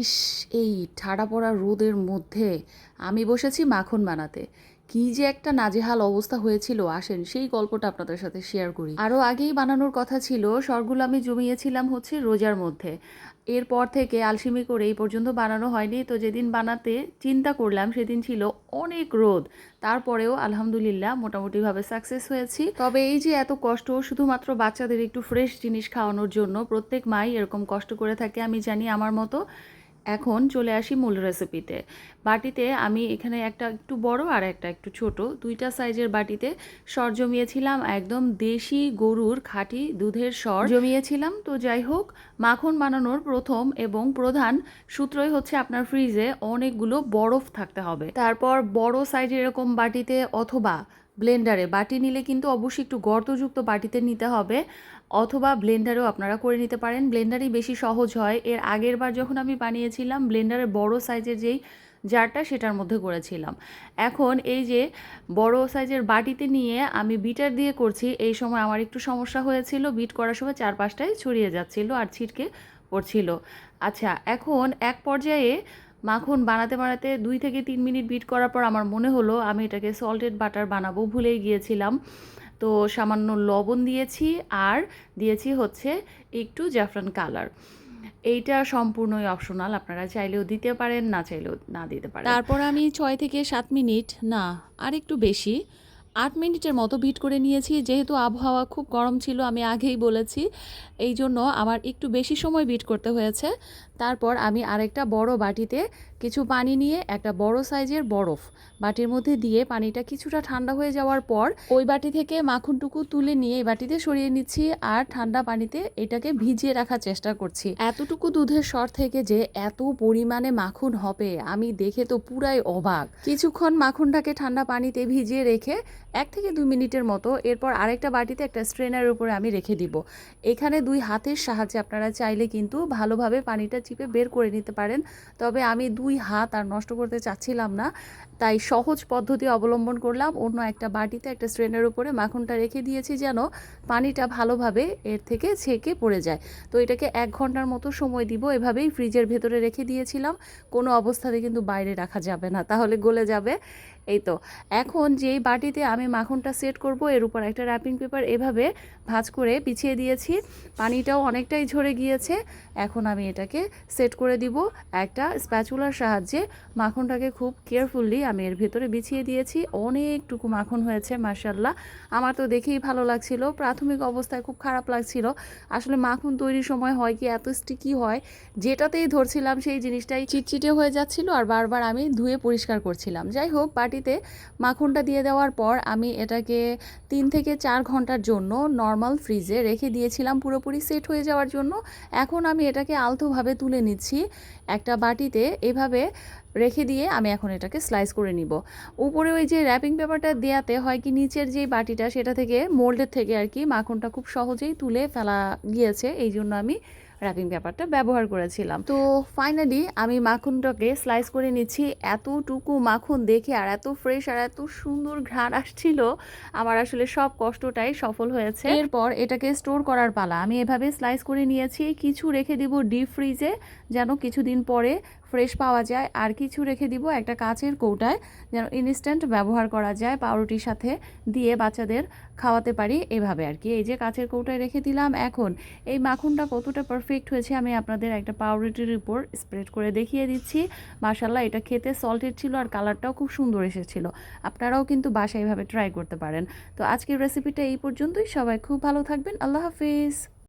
ইস, এই ঠাড়া পড়া রোদের মধ্যে আমি বসেছি মাখন বানাতে। কি যে একটা নাজেহাল অবস্থা হয়েছিল, আসেন সেই গল্পটা আপনাদের সাথে শেয়ার করি। আরও আগেই বানানোর কথা ছিল সরগুলো আমি জমিয়েছিলাম হচ্ছে রোজার মধ্যে। এরপর থেকে আলসিমি করে এই পর্যন্ত বানানো হয়নি, তো যেদিন বানাতে চিন্তা করলাম সেদিন ছিল অনেক রোদ। তারপরেও আলহামদুলিল্লাহ মোটামুটিভাবে সাকসেস হয়েছি। তবে এই যে এত কষ্ট, শুধুমাত্র বাচ্চাদের একটু ফ্রেশ জিনিস খাওয়ানোর জন্য প্রত্যেক মাই এরকম কষ্ট করে থাকে, আমি জানি আমার মতো। এখন চলে আসি মূল রেসিপিতে বাটিতে আমি এখানে একটা একটু বড় আর একটা একটু ছোট। দুইটা সাইজের বাটিতে সর জমিয়েছিলাম একদম দেশি গরুর খাঁটি দুধের সর। জমিয়েছিলাম, তো যাই হোক, মাখন বানানোর প্রথম এবং প্রধান সূত্রই হচ্ছে আপনার ফ্রিজে অনেকগুলো বরফ থাকতে হবে। তারপর বড় সাইজের এরকম বাটিতে অথবা ব্লেন্ডারে। বাটি নিলে কিন্তু অবশ্যই একটু গর্তযুক্ত বাটিতে নিতে হবে, অথবা ব্লেন্ডারেও আপনারা করে নিতে পারেন। ব্লেন্ডারই বেশি সহজ হয়। এর আগের বার যখন আমি বানিয়েছিলাম ব্লেন্ডারের বড় সাইজের যেই জারটা, সেটার মধ্যে করেছিলাম। এখন এই যে বড় সাইজের বাটিতে নিয়ে আমি বিটার দিয়ে করছি, এই সময় আমার একটু সমস্যা হয়েছিল। বিট করার সময় চার পাঁচটায় ছড়িয়ে যাচ্ছিল আর ছিটকে পড়ছিল। আচ্ছা এখন এক পর্যায়ে মাখন বানাতে বানাতে দুই থেকে তিন মিনিট বিট করার পর আমার মনে হলো আমি এটাকে সল্টেড বাটার বানাবো ভুলেই গিয়েছিলাম। তো সামান্য লবণ দিয়েছি আর দিয়েছি হচ্ছে একটু জাফরান কালার। এইটা সম্পূর্ণই অপশনাল আপনারা চাইলেও দিতে পারেন, না চাইলেও না দিতে পারেন। তারপর আমি ছয় থেকে সাত মিনিট, না আর একটু বেশি আট মিনিটের মতো বিট করে নিয়েছি। যেহেতু আবহাওয়া খুব গরম ছিল, আমি আগেই বলেছি। এই জন্য আমার একটু বেশি সময় বিট করতে হয়েছে। তারপর আমি আরেকটা বড় বাটিতে কিছু পানি নিয়ে একটা বড় সাইজের বরফ বাটির মধ্যে দিয়ে পানিটা কিছুটা ঠান্ডা হয়ে যাওয়ার পর ওই বাটি থেকে মাখনটুকু তুলে নিয়ে এই বাটিতে সরিয়ে নিচ্ছি আর ঠান্ডা পানিতে এটাকে ভিজিয়ে রাখার চেষ্টা করছি। এতটুকু দুধের স্বর থেকে যে এত পরিমাণে মাখন হবে, আমি দেখে তো পুরাই অবাক। কিছুক্ষণ মাখনটাকে ঠান্ডা পানিতে ভিজিয়ে রেখে এক থেকে দুই মিনিটের মতো এরপর আরেকটা বাটিতে একটা স্ট্রেনারের উপরে আমি রেখে দিব। এখানে দুই হাতের সাহায্যে আপনারা চাইলে কিন্তু ভালোভাবে পানিটা চিপে বের করে নিতে পারেন। তবে আমি দুই হাত আর নষ্ট করতে চাচ্ছিলাম না, তাই সহজ পদ্ধতি অবলম্বন করলাম। অন্য একটা বাটিতে একটা স্ট্রেনের উপরে মাখনটা রেখে দিয়েছি যেন পানিটা ভালোভাবে এর থেকে ছেঁকে পড়ে যায়। তো এটাকে এক ঘণ্টার মতো সময় দিব, এভাবেই ফ্রিজের ভেতরে রেখে দিয়েছিলাম। কোনো অবস্থাতে কিন্তু বাইরে রাখা যাবে না, তাহলে গলে যাবে। এই তো। এখন যেই বাটিতে আমি মাখনটা সেট করব, এর উপর একটা র্যাপিং পেপার এভাবে ভাঁজ করে পিছিয়ে দিয়েছি। পানিটাও অনেকটাই ঝরে গিয়েছে। এখন আমি এটাকে সেট করে দিব একটা স্প্যাচুলার সাহায্যে। মাখনটাকে খুব কেয়ারফুললি আমি এর ভেতরে বিছিয়ে দিয়েছি। অনেকটুকু মাখন হয়েছে মার্শাল্লাহ আমার তো দেখেই ভালো লাগছিল। প্রাথমিক অবস্থায় খুব খারাপ লাগছিল। আসলে মাখন তৈরির সময় হয় কি, এত স্টিকি হয়, যেটাতেই ধরছিলাম সেই জিনিসটাই চিটচিটে হয়ে যাচ্ছিল আর বারবার আমি ধুয়ে পরিষ্কার করছিলাম। যাই হোক বাটিতে মাখনটা দিয়ে দেওয়ার পর আমি এটাকে তিন থেকে চার ঘণ্টার জন্য নর্মাল ফ্রিজে রেখে দিয়েছিলাম, পুরোপুরি সেট হয়ে যাওয়ার জন্য। এখন আমি এটাকে আলতোভাবে তুলে নিচ্ছি একটা বাটিতে। এভাবে রেখে দিয়ে আমি এখন এটাকে স্লাইস করে নিব। উপরে ওই যে র্যাপিং পেপারটা দেয়াতে হয় কি, নিচের যে বাটিটা, সেটা থেকে মোল্ডের থেকে আর কি মাখনটা খুব সহজেই তুলে ফেলা গিয়েছে। এই জন্য আমি র্যাপিং পেপারটা ব্যবহার করেছিলাম। তো ফাইনালি আমি মাখনটাকে স্লাইস করে নিচ্ছি। এতটুকু মাখন দেখে আর এত ফ্রেশ আর এত সুন্দর ঘ্রাণ আসছিল, আমার আসলে সব কষ্টটাই সফল হয়েছে। এরপর এটাকে স্টোর করার পালা। আমি এভাবে স্লাইস করে নিয়েছি। কিছু রেখে দিব ডিপ ফ্রিজে যেন কিছুদিন পরে ফ্রেশ পাওয়া যায়। আর কিছু রেখে দিব একটা কাচের কৌটায়, যেন ইনস্ট্যান্ট ব্যবহার করা যায় পাউরুটির সাথে দিয়ে বাচ্চাদের খাওয়াতে পারি এভাবে আর কি। এই যে কাচের কৌটায় রেখে দিলাম এখন। এই মাখনটা কতটা পারফেক্ট হয়েছে আমি আপনাদের একটা পাউরুটির উপর স্প্রেড করে দেখিয়ে দিচ্ছি। মার্শাল্লাহ এটা খেতে সল্টেড ছিল আর কালারটাও খুব সুন্দর এসেছিল। আপনারাও কিন্তু বাসায় এভাবে ট্রাই করতে পারেন। তো আজকের রেসিপিটা এই পর্যন্তই। সবাই খুব ভালো থাকবেন। আল্লাহ হাফিজ।